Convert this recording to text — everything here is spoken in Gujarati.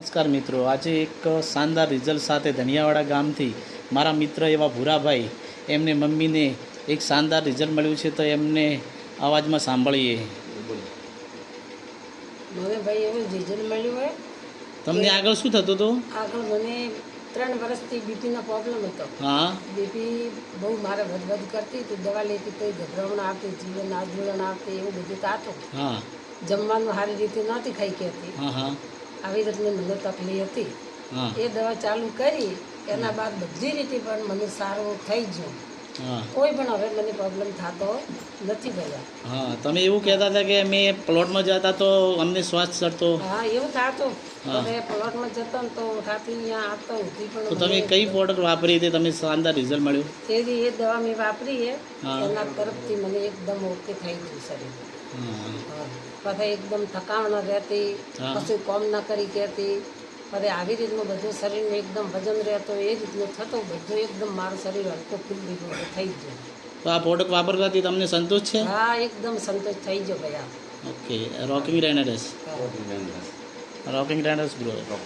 નમસ્કાર મિત્રો આજે એક શાનદાર રિઝલ્ટ સાથે ધનિયાવાડા ગામથી મારા મિત્ર એવા ભૂરાભાઈ એમને મમ્મીને એક શાનદાર રિઝલ્ટ મળ્યું છે તો એમને અવાજમાં સાંભળીએ. મને ભાઈ એવું રિઝલ્ટ મળ્યું હોય. તમને આગળ શું થતું હતું? આગળ મને ત્રણ વર્ષથી બીપીનો પ્રોબ્લેમ હતો. હા. બીપી બહુ મારે વધવધ કરતી હતી દવા લેતી તો ગભરામણ આવતી જીવન આજુલન આવતી એવું બધું થતું. હા. જમવાનું સારી રીતે નહોતી ખાઈ કહેતી. હા હા. આવી રીતની મને તકલીફ હતી. એ દવા ચાલુ કરી એના બાદ બધી રીતે પણ મને સારું થઈ ગયું. કોઈ પણ હવે મને પ્રોબ્લેમ થતો નથી ભાઈ હા તમે એવું કહેતા હતા કે અમે પ્લોટમાં જતા તો અમને શ્વાસ ચડતો. હા એવું થતું. હવે પ્લોટમાં જતો તો ઉઠાતી અહીંયા આવતો ઉઠી પણ તો તમે કઈ પ્રોડક્ટ વાપરી હતી તમે શાનદાર રિઝલ્ટ મળ્યું? તેવી એ દવા મેં વાપરી છે એના તરફથી મને એકદમ ઓકે થઈ ગયું શરીર. પછી એકદમ થકાણ ન રહેતી પછી કશું કોમ ન કરી કહેતી. પછી આવી રીતનું બધું શરીરનું એકદમ વજન રહેતો એ રીતનું થતું બધું એકદમ મારું શરીર હલકું ફૂલી ગયું થઈ ગયું. તો આ પ્રોડક્ટ વાપરવાથી તમને સંતોષ છે? હા એકદમ સંતોષ થઈ ગયો ભાઈ ઓકે રોકિંગ રેનરસ હા. Rocking રેનરસ bro